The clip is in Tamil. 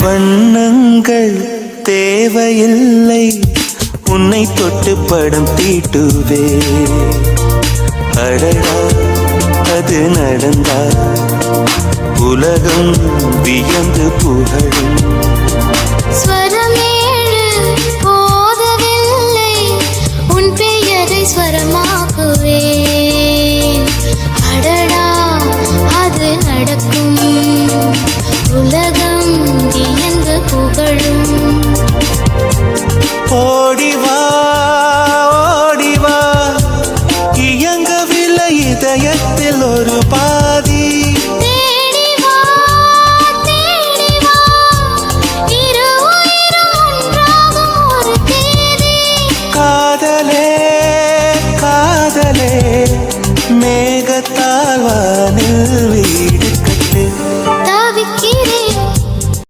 வண்ணங்கள் தேவையில்லை. உன்னை தொட்டு படம் தீட்டுவே. அடடா அது நடந்தா. உலகம் வியந்து புகழும். ஸ்வரமே ஓடிவா ஓடிவா. இயங்கவில்லை இதயத்தில் ஒரு பாதி. காதலே காதலே மேகத்தா